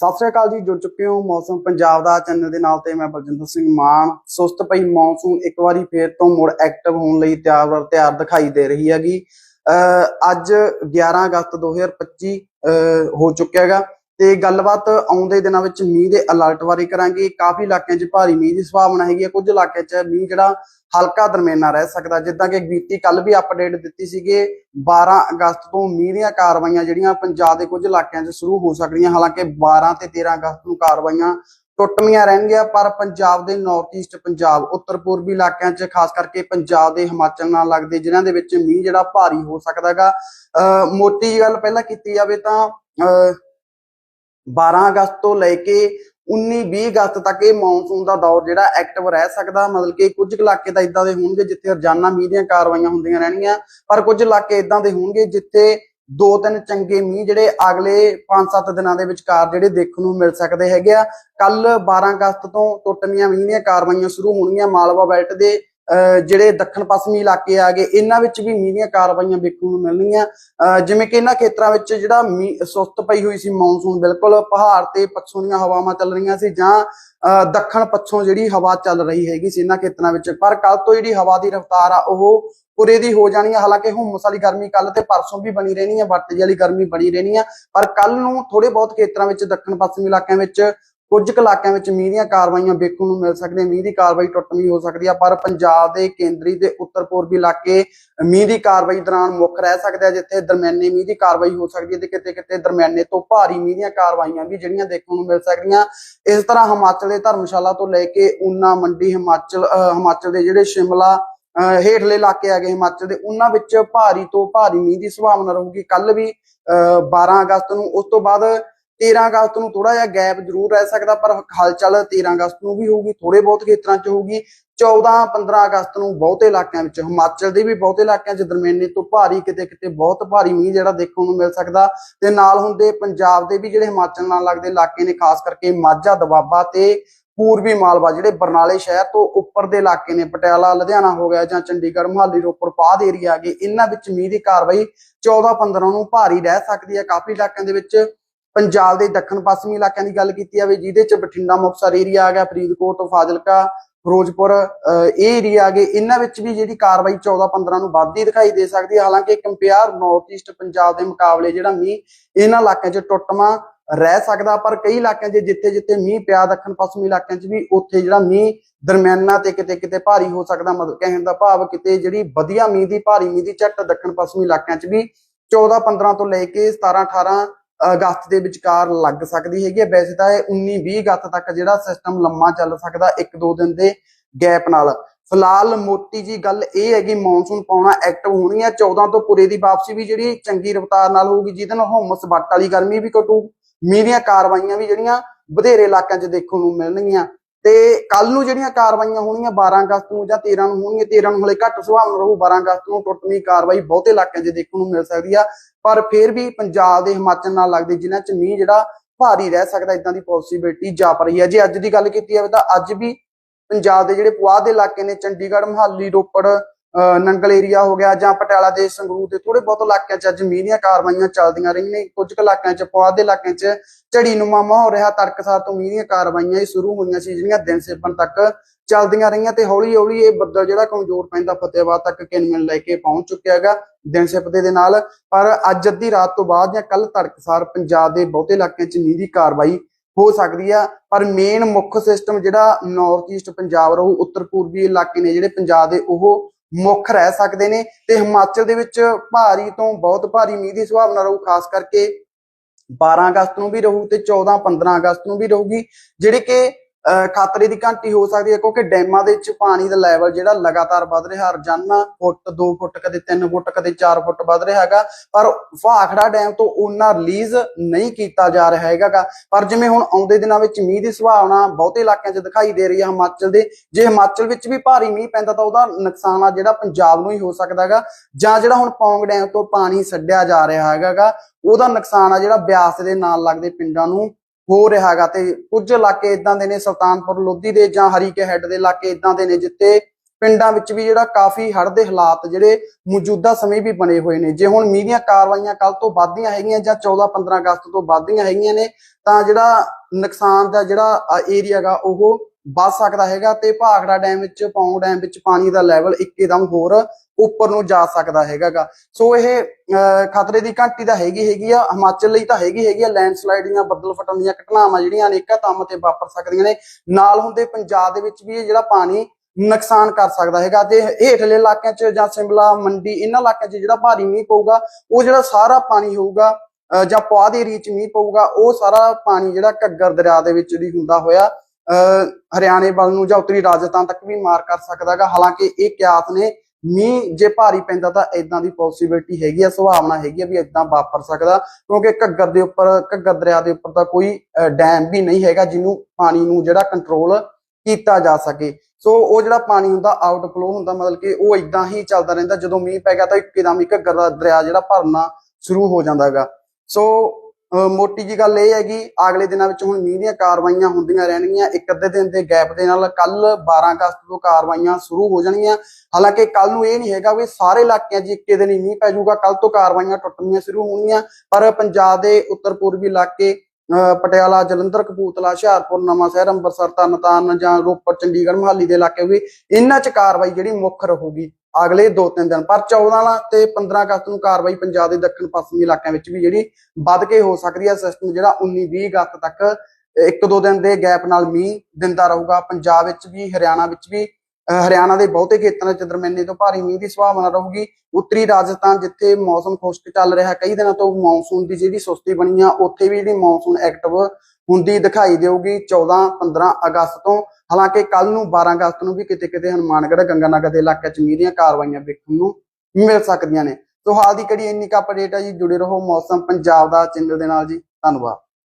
ਸਤਿ ਸ੍ਰੀ ਅਕਾਲ ਜੀ, ਜੁੜ ਚੁੱਕੇ ਹੋ ਮੌਸਮ ਪੰਜਾਬ ਦਾ ਚੈਨਲ ਦੇ ਨਾਲ ਤੇ ਮੈਂ ਬਲਜਿੰਦਰ ਸਿੰਘ ਮਾਨ। ਸੁਸਤ ਪਈ ਮੌਨਸੂਨ ਇੱਕ ਵਾਰੀ ਫੇਰ ਤੋਂ ਮੁੜ ਐਕਟਿਵ ਹੋਣ ਲਈ ਤਿਆਰ ਵਰ ਤਿਆਰ ਦਿਖਾਈ ਦੇ ਰਹੀ ਹੈਗੀ। ਅਹ ਅੱਜ 11 ਅਗਸਤ 2025 ਅਹ, ਹੋ ਚੁੱਕਿਆ ਹੈਗਾ। ਤੇ ਗੱਲਬਾਤ ਆਉਂਦੇ ਦਿਨਾਂ ਵਿੱਚ ਮੀਂਹ ਦੇ ਅਲਰਟ ਬਾਰੇ ਕਰਾਂਗੇ। ਕਾਫੀ ਇਲਾਕਿਆਂ 'ਚ ਭਾਰੀ ਮੀਂਹ ਦੀ ਸੰਭਾਵਨਾ ਹੈਗੀ ਹੈ। ਕੁਝ ਇਲਾਕਿਆਂ 'ਚ ਮੀਂਹ ਜਿਹੜਾ ਹਲਕਾ ਦਰਮਿਆਨਾ ਰਹਿ ਸਕਦਾ। ਜਿੱਦਾਂ ਕਿ ਬੀਤੀ ਕੱਲ ਵੀ ਅਪਡੇਟ ਦਿੱਤੀ ਸੀਗੇ 12 ਅਗਸਤ ਤੋਂ ਮੀਂਹ ਦੀਆਂ ਕਾਰਵਾਈਆਂ ਜਿਹੜੀਆਂ ਪੰਜਾਬ ਦੇ ਕੁਝ ਇਲਾਕਿਆਂ 'ਚ ਸ਼ੁਰੂ ਹੋ ਸਕਦੀਆਂ। ਹਾਲਾਂਕਿ 12 ਤੇ 13 ਅਗਸਤ ਨੂੰ ਕਾਰਵਾਈਆਂ ਟੁੱਟਵੀਆਂ ਰਹਿਣਗੀਆਂ, ਪਰ ਪੰਜਾਬ ਦੇ ਨਾਰਥ ਈਸਟ ਪੰਜਾਬ, ਉੱਤਰ ਪੂਰਬੀ ਇਲਾਕਿਆਂ 'ਚ ਖਾਸ ਕਰਕੇ ਪੰਜਾਬ ਦੇ ਹਿਮਾਚਲ ਨਾਲ ਲੱਗਦੇ ਜ਼ਿਲ੍ਹਿਆਂ ਦੇ ਵਿੱਚ ਮੀਂਹ ਜਿਹੜਾ ਭਾਰੀ ਹੋ ਸਕਦਾਗਾ ਅਹ ਮੋਟੀ ਜਿਹੀ ਗੱਲ ਪਹਿਲਾਂ ਕੀਤੀ ਜਾਵੇ ਤਾਂ, ਅਹ 12 ਅਗਸਤ ਤੋਂ ਲੈ ਕੇ 19-20 ਅਗਸਤ ਤੱਕ ਇਹ ਮੌਨਸੂਨ ਦਾ ਦੌਰ ਜਿਹੜਾ ਐਕਟਿਵ ਰਹਿ ਸਕਦਾ। ਮਤਲਬ ਕਿ ਕੁਝ ਇਲਾਕੇ ਤਾਂ ਇਦਾਂ ਦੇ ਹੋਣਗੇ ਜਿੱਥੇ ਰੋਜ਼ਾਨਾ ਮੀਂਹ ਦੀਆਂ ਕਾਰਵਾਈਆਂ ਹੁੰਦੀਆਂ ਰਹਿਣਗੀਆਂ, ਪਰ ਕੁਝ ਇਲਾਕੇ ਇਦਾਂ ਦੇ ਹੋਣਗੇ ਜਿੱਥੇ ਦੋ ਤਿੰਨ ਚੰਗੇ ਮੀਂਹ ਜਿਹੜੇ ਅਗਲੇ 5-7 ਦਿਨਾਂ ਦੇ ਵਿਚਕਾਰ ਜਿਹੜੇ ਦੇਖਣ ਨੂੰ ਮਿਲ ਸਕਦੇ ਹੈਗੇ ਆ। ਕੱਲ 12 ਅਗਸਤ ਤੋਂ ਟੁੱਟਵੀਆਂ ਮੀਂਹ ਦੀਆਂ ਕਾਰਵਾਈਆਂ ਸ਼ੁਰੂ ਹੋਣਗੀਆਂ ਮਾਲਵਾ ਬੈਲਟ ਦੇ। ਜਿਹੜੇ ਦੱਖਣ ਪੱਛਮੀ ਇਲਾਕੇ ਆ ਗਏ, ਇਹਨਾਂ ਵਿੱਚ ਵੀ ਮੀਂਹ ਦੀਆਂ ਕਾਰਵਾਈਆਂ ਵੇਖਣ ਨੂੰ ਮਿਲਣਗੀਆਂ। ਜਿਵੇਂ ਕਿ ਇਹਨਾਂ ਖੇਤਰਾਂ ਵਿੱਚ ਜਿਹੜਾ ਮੀਂਹ ਸੁਸਤ ਪਈ ਹੋਈ ਸੀ, ਮੌਨਸੂਨ ਬਿਲਕੁਲ ਪਹਾੜ ਤੇ ਪੱਛੋਂ ਦੀਆਂ ਹਵਾਵਾਂ ਚੱਲ ਰਹੀਆਂ ਸੀ ਜਾਂ, ਅਹ ਦੱਖਣ ਪੱਛੋਂ ਜਿਹੜੀ ਹਵਾ ਚੱਲ ਰਹੀ ਹੈਗੀ ਸੀ ਇਹਨਾਂ ਖੇਤਰਾਂ ਵਿੱਚ। ਪਰ ਕੱਲ ਤੋਂ ਜਿਹੜੀ ਹਵਾ ਦੀ ਰਫ਼ਤਾਰ ਆ, ਉਹ ਪੂਰੇ ਦੀ ਹੋ ਜਾਣੀ ਹੈ ਹਾਲਾਂਕਿ ਹੁਮਸ ਵਾਲੀ ਗਰਮੀ ਕੱਲ ਤੇ ਪਰਸੋਂ ਵੀ ਬਣੀ ਰਹਿਣੀ ਹੈ ਵੱਟ ਵਾਲੀ ਗਰਮੀ ਬਣੀ ਰਹਿਣੀ ਹੈ ਪਰ ਕੱਲ ਨੂੰ ਥੋੜੇ ਬਹੁਤ ਖੇਤਰਾਂ ਵਿੱਚ ਦੱਖਣ ਪੱਛਮੀ ਇਲਾਕਿਆਂ ਵਿੱਚ ਕੁਝ ਕੁ ਇਲਾਕਿਆਂ ਵਿੱਚ ਮੀਂਹ ਦੀਆਂ ਕਾਰਵਾਈਆਂ ਵੇਖਣ ਨੂੰ ਮਿਲ ਸਕਦੀਆਂ, ਮੀਂਹ ਦੀ ਕਾਰਵਾਈ ਟੁੱਟਵੀਂ ਹੋ ਸਕਦੀ ਆ, ਪਰ ਪੰਜਾਬ ਦੇ ਕੇਂਦਰੀ ਤੇ ਉੱਤਰ ਪੂਰਬੀ ਇਲਾਕੇ ਮੀਂਹ ਦੀ ਕਾਰਵਾਈ ਦੌਰਾਨ ਮੁੱਖ ਰਹਿ ਸਕਦੇ ਆ, ਜਿੱਥੇ ਦਰਮਿਆਨੀ ਮੀਂਹ ਦੀ ਕਾਰਵਾਈ ਹੋ ਸਕਦੀ ਹੈ ਤੇ ਕਿਤੇ ਕਿਤੇ ਦਰਮਿਆਨੇ ਤੋਂ ਭਾਰੀ ਮੀਂਹ ਦੀਆਂ ਕਾਰਵਾਈਆਂ ਵੀ ਜਿਹੜੀਆਂ ਦੇਖਣ ਨੂੰ ਮਿਲ ਸਕਦੀਆਂ। ਇਸ ਤਰ੍ਹਾਂ ਹਿਮਾਚਲ ਦੇ ਧਰਮਸ਼ਾਲਾ ਤੋਂ ਲੈ ਕੇ ਊਨਾ ਮੰਡੀ, ਹਿਮਾਚਲ, ਅਹ, ਹਿਮਾਚਲ ਦੇ ਜਿਹੜੇ ਸ਼ਿਮਲਾ, ਅਹ, ਹੇਠਲੇ ਇਲਾਕੇ ਆ ਗਏ ਹਿਮਾਚਲ ਦੇ ਉਹਨਾਂ ਵਿੱਚ ਭਾਰੀ ਤੋਂ ਭਾਰੀ ਮੀਂਹ ਦੀ ਸੰਭਾਵਨਾ ਰਹੂਗੀ। ਕੱਲ ਵੀ, ਅਹ 12 ਅਗਸਤ ਨੂੰ, ਉਸ ਤੋਂ ਬਾਅਦ 13 ਅਗਸਤ ਨੂੰ ਥੋੜਾ ਜਿਹਾ ਗੈਪ ਜ਼ਰੂਰ ਰਹਿ ਸਕਦਾ, ਪਰ ਹਲਚਲ 13 ਅਗਸਤ ਨੂੰ ਵੀ ਹੋਊਗੀ ਥੋੜੇ ਬਹੁਤ ਖੇਤਰਾਂ 'ਚ ਹੋਊਗੀ। 14 15 ਅਗਸਤ ਨੂੰ ਬਹੁਤੇ ਇਲਾਕਿਆਂ ਵਿੱਚ, ਹਿਮਾਚਲ ਦੇ ਵੀ ਬਹੁਤੇ ਇਲਾਕਿਆਂ 'ਚ ਦਰਮਿਆਨੇ ਤੋਂ ਭਾਰੀ, ਕਿਤੇ ਕਿਤੇ ਬਹੁਤ ਭਾਰੀ ਮੀਂਹ ਜਿਹੜਾ ਦੇਖਣ ਨੂੰ ਮਿਲ ਸਕਦਾ। ਤੇ ਨਾਲ ਹੁੰਦੇ ਪੰਜਾਬ ਦੇ ਵੀ ਜਿਹੜੇ ਹਿਮਾਚਲ ਨਾਲ ਲੱਗਦੇ ਇਲਾਕੇ ਨੇ, ਖਾਸ ਕਰਕੇ ਮਾਝਾ ਦਵਾਬਾ ਤੇ ਪੂਰਬੀ ਮਾਲਵਾ, ਜਿਹੜੇ ਬਰਨਾਲੇ ਸ਼ਹਿਰ ਤੋਂ ਉੱਪਰ ਦੇ ਇਲਾਕੇ ਨੇ, ਪਟਿਆਲਾ, ਲੁਧਿਆਣਾ ਹੋ ਗਿਆ ਜਾਂ ਚੰਡੀਗੜ੍ਹ, ਮੁਹਾਲੀ, ਰੋਪੜ ਪਾਦ ਏਰੀਆ ਆ ਗਏ, ਇਹਨਾਂ ਵਿੱਚ ਮੀਂਹ ਦੀ ਕਾਰਵਾਈ 14 15 ਨੂੰ ਭਾਰੀ ਰਹਿ ਸਕਦੀ ਹੈ। ਕਾਫੀ ਇਲਾਕਿਆਂ ਦੇ ਵਿੱਚ ਪੰਜਾਬ ਦੇ ਦੱਖਣ ਪੱਛਮੀ ਇਲਾਕਿਆਂ ਦੀ ਗੱਲ ਕੀਤੀ ਜਾਵੇ, ਜਿਹਦੇ ਚ ਬਠਿੰਡਾ, ਮੁਕਤਸਰ ਏਰੀਆ ਆ ਗਿਆ, ਫਰੀਦਕੋਟ ਫਾਜ਼ਿਲਕਾ, ਫਿਰੋਜ਼ਪੁਰ ਇਹ ਏਰੀਆ ਆ ਗਏ। ਇਹਨਾਂ ਵਿੱਚ ਵੀ ਜਿਹੜੀ ਕਾਰਵਾਈ 14 15 ਨੂੰ ਵੱਧਦੀ ਦਿਖਾਈ ਦੇ ਸਕਦੀ ਹੈ। ਹਾਲਾਂਕਿ ਕੰਪੇਅਰ ਨਾਰਥ ਈਸਟ ਪੰਜਾਬ ਦੇ ਮੁਕਾਬਲੇ ਜਿਹੜਾ ਮੀਂਹ, ਇਹਨਾਂ ਇਲਾਕਿਆਂ 'ਚ ਟੁੱਟਵਾਂ ਰਹਿ ਸਕਦਾ, ਪਰ ਕਈ ਇਲਾਕਿਆਂ 'ਚ ਜਿੱਥੇ ਜਿੱਥੇ ਮੀਂਹ ਪਿਆ ਦੱਖਣ ਪੱਛਮੀ ਇਲਾਕਿਆਂ 'ਚ ਵੀ, ਉੱਥੇ ਜਿਹੜਾ ਮੀਂਹ ਦਰਮਿਆਨਾ ਤੇ ਕਿਤੇ ਕਿਤੇ ਭਾਰੀ ਹੋ ਸਕਦਾ, ਮਤਲਬ ਕਹਿਣ ਦਾ ਭਾਵ ਕਿਤੇ ਜਿਹੜੀ ਵਧੀਆ ਮੀਂਹ ਦੀ, ਭਾਰੀ ਮੀਂਹ ਦੀ ਝੱਟ ਦੱਖਣ ਪੱਛਮੀ ਇਲਾਕਿਆਂ 'ਚ ਵੀ 14 15 ਤੋਂ ਲੈ ਕੇ 17 18 ਅਗਸਤ ਦੇ ਵਿਚਕਾਰ ਲੱਗ ਸਕਦੀ ਹੈਗੀ ਹੈ। ਵੈਸੇ ਤਾਂ ਇਹ 19 20 ਅਗਸਤ ਤੱਕ ਜਿਹੜਾ ਸਿਸਟਮ ਲੰਮਾ ਚੱਲ ਸਕਦਾ, ਇੱਕ ਦੋ ਦਿਨ ਦੇ ਗੈਪ ਨਾਲ। ਫਿਲਹਾਲ ਮੋਟੀ ਜੀ ਗੱਲ ਇਹ ਹੈਗੀ ਮੌਨਸੂਨ ਪਾਉਣਾ ਐਕਟਿਵ ਹੋਣੀ ਹੈ। 14 ਤੋਂ ਪੂਰੇ ਦੀ ਵਾਪਸੀ ਵੀ ਜਿਹੜੀ ਚੰਗੀ ਰਫ਼ਤਾਰ ਨਾਲ ਹੋਊਗੀ, ਜਿਹਦੇ ਨਾਲ ਹੁਮਸ, ਵੱਟ ਵਾਲੀ ਗਰਮੀ ਵੀ ਘਟੂ। ਮੀਂਹ ਦੀਆਂ ਕਾਰਵਾਈਆਂ ਵੀ ਜਿਹੜੀਆਂ ਵਧੇਰੇ ਇਲਾਕਿਆਂ 'ਚ ਦੇਖਣ ਨੂੰ ਮਿਲਣਗੀਆਂ। ਤੇ ਕੱਲ ਨੂੰ ਜਿਹੜੀਆਂ ਕਾਰਵਾਈਆਂ ਹੋਣਗੀਆਂ 12 ਅਗਸਤ ਨੂੰ ਜਾਂ 13 ਨੂੰ ਹੋਣਗੀਆਂ 13 ਨੂੰ ਹਲੇ ਘੱਟ ਸੁਭਾਵਨਾ ਰਹੂ 12 ਅਗਸਤ ਨੂੰ ਟੁੱਟਵੀਂ ਕਾਰਵਾਈ ਬਹੁਤੇ ਇਲਾਕਿਆਂ 'ਚ ਦੇਖਣ ਨੂੰ ਮਿਲ ਸਕਦੀ ਆ, ਪਰ ਫਿਰ ਵੀ ਪੰਜਾਬ ਦੇ ਹਿਮਾਚਲ ਨਾਲ ਲੱਗਦੇ ਜਿਨ੍ਹਾਂ 'ਚ ਮੀਂਹ ਜਿਹੜਾ ਭਾਰੀ ਰਹਿ ਸਕਦਾ ਇਦਾਂ ਦੀ ਪੋਸਿਬਿਲਿਟੀ ਜਾਪ ਰਹੀ ਹੈ ਜੇ ਅੱਜ ਦੀ ਗੱਲ ਕੀਤੀ ਜਾਵੇ ਤਾਂ ਅੱਜ ਵੀ ਪੰਜਾਬ ਦੇ ਜਿਹੜੇ ਪੁਆਧ ਦੇ ਇਲਾਕੇ ਨੇ, ਚੰਡੀਗੜ੍ਹ, ਮੁਹਾਲੀ, ਰੋਪੜ ਨੰਗਲ ਏਰੀਆ ਹੋ ਗਿਆ ਜਾਂ ਪਟਿਆਲਾ ਦੇ ਸੰਗਰੂਰ ਦੇ ਥੋੜੇ ਬਹੁਤ ਇਲਾਕਿਆਂ 'ਚ ਅੱਜ ਮੀਂਹ ਦੀਆਂ ਕਾਰਵਾਈਆਂ ਚੱਲਦੀਆਂ ਰਹੀਆਂ ਨੇ। ਕੁਝ ਕੁ ਇਲਾਕਿਆਂ 'ਚ, ਪੁਆਧ ਦੇ ਇਲਾਕਿਆਂ 'ਚ ਝੜੀ ਨੁਮਾ ਹੋ ਰਿਹਾ। ਤੜਕਸਾਰ ਤੋਂ ਮੀਂਹ ਦੀਆਂ ਕਾਰਵਾਈਆਂ ਇਹ ਸ਼ੁਰੂ ਹੋਈਆਂ ਸੀ, ਜਿਹੜੀਆਂ ਦਿਨ ਸੇਪਣ ਤੱਕ ਚੱਲਦੀਆਂ ਰਹੀਆਂ ਤੇ ਹੌਲੀ ਹੌਲੀ ਇਹ ਬੱਦਲ ਜਿਹੜਾ ਕਮਜ਼ੋਰ ਪੈਂਦਾ ਫਤਿਹਬਾਦ ਤੱਕ ਕਿਨਮਿਨ ਲੈ ਕੇ ਪਹੁੰਚ ਚੁੱਕਿਆ ਹੈਗਾ ਦਿਨ ਸਿਪਦੇ ਦੇ ਨਾਲ। ਪਰ ਅੱਜ ਅੱਧੀ ਰਾਤ ਤੋਂ ਬਾਅਦ ਜਾਂ ਕੱਲ ਤੜਕਸਾਰ ਪੰਜਾਬ ਦੇ ਬਹੁਤੇ ਇਲਾਕਿਆਂ 'ਚ ਮੀਂਹ ਦੀ ਕਾਰਵਾਈ ਹੋ ਸਕਦੀ ਆ। ਪਰ ਮੇਨ ਮੁੱਖ ਸਿਸਟਮ ਜਿਹੜਾ ਨਾਰਥ ਈਸਟ ਪੰਜਾਬ ਰਹੂ ਉੱਤਰ ਪੂਰਬੀ ਇਲਾਕੇ ਨੇ ਜਿਹੜੇ ਪੰਜਾਬ ਦੇ ਉਹ ਮੁੱਖ ਰਹਿ ਸਕਦੇ ਨੇ ਤੇ ਹਿਮਾਚਲ ਦੇ ਵਿੱਚ ਭਾਰੀ ਤੋਂ ਬਹੁਤ ਭਾਰੀ ਮੀਂਹ ਦੀ ਸੰਭਾਵਨਾ ਰਹੂ, ਖਾਸ ਕਰਕੇ 12 ਅਗਸਤ ਨੂੰ ਵੀ ਰਹੂ ਤੇ 14 15 ਅਗਸਤ ਨੂੰ ਵੀ ਰਹੂਗੀ, ਜਿਹੜੇ ਕਿ ਖਤਰੇ ਦੀ ਘੰਟੀ ਹੋ ਸਕਦੀ ਹੈ ਕਿਉਂਕਿ ਡੈਮਾਂ ਦੇ ਵਿੱਚ ਪਾਣੀ ਦਾ ਲੈਵਲ ਜਿਹੜਾ ਲਗਾਤਾਰ ਵੱਧ ਰਿਹਾ, ਰੋਜ਼ਾਨਾ ਫੁੱਟ 2 ਫੁੱਟ, ਕਦੇ 3 ਫੁੱਟ, ਕਦੇ 4 ਫੁੱਟ ਵੱਧ ਰਿਹਾ ਹੈਗਾ। ਪਰ ਭਾਖੜਾ ਡੈਮ ਤੋਂ ਉਹਨਾਂ ਰਿਲੀਜ਼ ਨਹੀਂ ਕੀਤਾ ਜਾ ਰਿਹਾ ਹੈਗਾਗਾ। ਪਰ ਜਿਵੇਂ ਹੁਣ ਆਉਂਦੇ ਦਿਨਾਂ ਵਿੱਚ ਮੀਂਹ ਦੀ ਸੰਭਾਵਨਾ ਬਹੁਤੇ ਇਲਾਕਿਆਂ 'ਚ ਦਿਖਾਈ ਦੇ ਰਹੀ ਹੈ, ਹਿਮਾਚਲ ਦੇ। ਜੇ ਹਿਮਾਚਲ ਵਿੱਚ ਵੀ ਭਾਰੀ ਮੀਂਹ ਪੈਂਦਾ ਤਾਂ ਉਹਦਾ ਨੁਕਸਾਨ ਆ ਜਿਹੜਾ ਪੰਜਾਬ ਨੂੰ ਹੀ ਹੋ ਸਕਦਾ ਹੈਗਾ ਜਾਂ ਜਿਹੜਾ ਹੁਣ ਪੌਂਗ ਡੈਮ ਤੋਂ ਪਾਣੀ ਛੱਡਿਆ ਜਾ ਰਿਹਾ ਹੈਗਾਗਾ, ਉਹਦਾ ਨੁਕਸਾਨ ਆ ਜਿਹੜਾ ਬਿਆਸ ਦੇ ਨਾਲ ਲੱਗਦੇ ਪਿੰਡਾਂ ਨੂੰ ਹੋ ਰਿਹਾ ਤੇ ਕੁਝ ਇਲਾਕੇ ਇਦਾਂ ਦੇ ਨੇ ਸੁਲਤਾਨਪੁਰ, ਲੋਧੀ ਦੇ ਜਾਂ ਹਰੀਕੇ ਹੈੱਡ ਦੇ ਇਲਾਕੇ ਇਦਾਂ ਦੇ ਨੇ ਜਿੱਥੇ ਪਿੰਡਾਂ ਵਿੱਚ ਵੀ ਜਿਹੜਾ ਕਾਫੀ ਹੜ ਦੇ ਹਾਲਾਤ ਜਿਹੜੇ ਮੌਜੂਦਾ ਸਮੇਂ ਵੀ ਬਣੇ ਹੋਏ ਨੇ। ਜੇ ਹੁਣ ਮੀਂਹ ਦੀਆਂ ਕਾਰਵਾਈਆਂ ਕੱਲ ਤੋਂ ਵੱਧਦੀਆਂ ਹੈਗੀਆਂ ਜਾਂ 14 15 ਅਗਸਤ ਤੋਂ ਵੱਧਦੀਆਂ ਹੈਗੀਆਂ ਨੇ, ਤਾਂ ਜਿਹੜਾ ਨੁਕਸਾਨ ਦਾ ਜਿਹੜਾ ਏਰੀਆ ਗਾ ਉਹ ਵੱਧ ਸਕਦਾ ਹੈਗਾ ਤੇ ਭਾਖੜਾ ਡੈਮ ਵਿੱਚ ਪੌਂਗ ਡੈਮ ਵਿੱਚ ਪਾਣੀ ਦਾ ਲੈਵਲ ਇੱਕਦਮ ਹੋਰ ਉੱਪਰ ਨੂੰ ਜਾ ਸਕਦਾ ਹੈਗਾਗਾ। ਸੋ ਇਹ ਅਹ, ਖਤਰੇ ਦੀ ਘੰਟੀ ਤਾਂ ਹੈਗੀ ਹੈਗੀ ਆ ਹਿਮਾਚਲ ਲਈ ਤਾਂ ਹੈਗੀ ਹੈਗੀ ਆ ਲੈਂਡਸਲਾਈਡ ਦੀਆਂ ਬੱਦਲ ਫਟਣ ਦੀਆਂ ਘਟਨਾਵਾਂ ਜਿਹੜੀਆਂ ਅਨੇਕਾਂ ਥਾਵਾਂ ਤੇ ਵਾਪਰ ਸਕਦੀਆਂ ਨੇ। ਨਾਲ ਹੁੰਦੇ ਪੰਜਾਬ ਦੇ ਵਿੱਚ ਵੀ ਇਹ ਜਿਹੜਾ ਪਾਣੀ ਨੁਕਸਾਨ ਕਰ ਸਕਦਾ ਹੈਗਾ ਤੇ ਹੇਠਲੇ ਇਲਾਕਿਆਂ 'ਚ ਜਾਂ ਸ਼ਿਮਲਾ ਮੰਡੀ ਇਹਨਾਂ ਇਲਾਕਿਆਂ 'ਚ ਜਿਹੜਾ ਭਾਰੀ ਮੀਂਹ ਪਊਗਾ ਉਹ ਜਿਹੜਾ ਸਾਰਾ ਪਾਣੀ ਹੋਊਗਾ ਜਾਂ ਪੁਆਧ ਦੇ ਏਰੀਏ 'ਚ ਮੀਂਹ ਪਊਗਾ ਉਹ ਸਾਰਾ ਪਾਣੀ ਜਿਹੜਾ ਘੱਗਰ ਦਰਿਆ ਦੇ ਵਿੱਚ ਦੀ ਹੁੰਦਾ ਹੋਇਆ। ਹਰਿਆਣੇ ਵੱਲ ਨੂੰ ਜਾਂ ਉੱਤਰੀ ਰਾਜਸਥਾਨ ਤੱਕ ਵੀ ਮਾਰ ਕਰ ਸਕਦਾ ਹਾਲਾਂਕਿ ਇਹ ਕਿਆਸ ਨੇ ਮੀਂਹ ਜੇ ਭਾਰੀ ਪੈਂਦਾ ਤਾਂ ਇਦਾਂ ਦੀ ਪੋਸਿਬਿਲਿਟੀ ਹੈਗੀ ਆ ਸੁਭਾਵਨਾ ਹੈਗੀ ਆ ਵੀ ਇਦਾਂ ਵਾਪਰ ਸਕਦਾ ਕਿਉਂਕਿ ਘੱਗਰ ਦੇ ਉੱਪਰ ਘੱਗਰ ਦਰਿਆ ਦੇ ਉੱਪਰ ਤਾਂ ਕੋਈ ਅਹ, ਡੈਮ ਵੀ ਨਹੀਂ ਹੈਗਾ ਜਿਹਨੂੰ ਪਾਣੀ ਨੂੰ ਜਿਹੜਾ ਕੰਟਰੋਲ ਕੀਤਾ ਜਾ ਸਕੇ। ਸੋ ਉਹ ਜਿਹੜਾ ਪਾਣੀ ਹੁੰਦਾ ਆਊਟਫਲੋ ਹੁੰਦਾ ਮਤਲਬ ਕਿ ਉਹ ਇਦਾਂ ਹੀ ਚੱਲਦਾ ਰਹਿੰਦਾ ਜਦੋਂ ਮੀਂਹ ਪੈ ਗਿਆ ਤਾਂ ਇੱਕਦਮ ਹੀ ਘੱਗਰ ਦਾ ਦਰਿਆ ਜਿਹੜਾ ਭਰਨਾ ਸ਼ੁਰੂ ਹੋ ਜਾਂਦਾ ਹੈਗਾ। ਸੋ ਮੋਟੀ ਜੀ ਗੱਲ ਇਹ ਹੈਗੀ, ਅਗਲੇ ਦਿਨਾਂ ਵਿੱਚ ਹੁਣ ਮੀਂਹ ਦੀਆਂ ਕਾਰਵਾਈਆਂ ਹੁੰਦੀਆਂ ਰਹਿਣਗੀਆਂ। ਇੱਕ ਅੱਧੇ ਦਿਨ ਦੇ ਗੈਪ ਦੇ ਨਾਲ ਕੱਲ 12 ਅਗਸਤ ਤੋਂ ਕਾਰਵਾਈਆਂ ਸ਼ੁਰੂ ਹੋ ਜਾਣਗੀਆਂ। ਹਾਲਾਂਕਿ ਕੱਲ ਨੂੰ ਇਹ ਨਹੀਂ ਹੈਗਾ ਵੀ ਸਾਰੇ ਇਲਾਕਿਆਂ 'ਚ ਇੱਕੇ ਦਿਨ ਹੀ ਮੀਂਹ ਪੈ ਜਾਊਗਾ। ਕੱਲ ਤੋਂ ਕਾਰਵਾਈਆਂ ਟੁੱਟਣੀਆਂ ਸ਼ੁਰੂ ਹੋਣਗੀਆਂ। ਪਰ ਪੰਜਾਬ ਦੇ ਉੱਤਰ ਪੂਰਬੀ ਇਲਾਕੇ ਪਟਿਆਲਾ, ਜਲੰਧਰ, ਕਪੂਰਥਲਾ, ਹੁਸ਼ਿਆਰਪੁਰ, ਨਵਾਂਸ਼ਹਿਰ, ਅੰਮ੍ਰਿਤਸਰ, ਤਰਨਤਾਰਨ ਜਾਂ ਰੋਪੜ, ਚੰਡੀਗੜ੍ਹ, ਮੁਹਾਲੀ ਦੇ ਇਲਾਕੇ ਵੀ ਇਹਨਾਂ 'ਚ ਕਾਰਵਾਈ ਜਿਹੜੀ ਮੁੱਖ ਰਹੂਗੀ ਅਗਲੇ 2-3 ਦਿਨ। ਪਰ 14 ਤੇ 15 ਅਗਸਤ ਨੂੰ ਕਾਰਵਾਈ ਪੰਜਾਬ ਦੇ ਦੱਖਣ ਪੱਛਮੀ ਇਲਾਕਿਆਂ ਵਿੱਚ ਵੀ ਜਿਹੜੀ ਵੱਧ ਕੇ ਹੋ ਸਕਦੀ ਹੈ ਸਿਸਟਮ ਜਿਹੜਾ 19-20 ਅਗਸਤ ਤੱਕ ਇੱਕ ਦੋ ਦਿਨ ਦੇ ਗੈਪ ਨਾਲ ਮੀਂਹ ਦਿੰਦਾ ਰਹੂਗਾ। ਪੰਜਾਬ ਵਿੱਚ ਵੀ, ਹਰਿਆਣਾ ਵਿੱਚ ਵੀ ਹਰਿਆਣਾ ਦੇ ਬਹੁਤੇ ਖੇਤਰਾਂ 'ਚ ਦਰਮਿਆਨੇ ਤੋਂ ਭਾਰੀ ਮੀਂਹ ਦੀ ਸੰਭਾਵਨਾ ਰਹੂਗੀ। ਉੱਤਰੀ ਰਾਜਸਥਾਨ ਜਿੱਥੇ ਮੌਸਮ ਖੁਸ਼ਕ ਚੱਲ ਰਿਹਾ ਕਈ ਦਿਨਾਂ ਤੋਂ ਮੌਨਸੂਨ ਦੀ ਜਿਹੜੀ ਸੁਸਤੀ ਬਣੀ ਆ, ਉੱਥੇ ਵੀ ਜਿਹੜੀ ਮੌਨਸੂਨ ਐਕਟਿਵ ਹੁੰਦੀ ਦਿਖਾਈ ਦੇਊਗੀ 14 15 ਅਗਸਤ ਤੋਂ। ਹਾਲਾਂਕਿ ਕੱਲ ਨੂੰ 12 ਅਗਸਤ ਨੂੰ ਵੀ ਕਿਤੇ ਕਿਤੇ ਹਨੂਮਾਨਗੜ੍ਹ, ਗੰਗਾਨਗਰ ਦੇ ਇਲਾਕੇ 'ਚ ਮੀਂਹ ਦੀਆਂ ਕਾਰਵਾਈਆਂ ਵੇਖਣ ਨੂੰ ਮਿਲ ਸਕਦੀਆਂ ਨੇ। ਸੋ ਹਾਲ ਦੀ ਕੜੀ ਇੰਨੀ ਕੁ ਅਪਡੇਟ ਆ ਜੀ, ਜੁੜੇ ਰਹੋ ਮੌਸਮ ਪੰਜਾਬ ਦਾ ਚੈਨਲ ਦੇ ਨਾਲ ਜੀ। ਧੰਨਵਾਦ।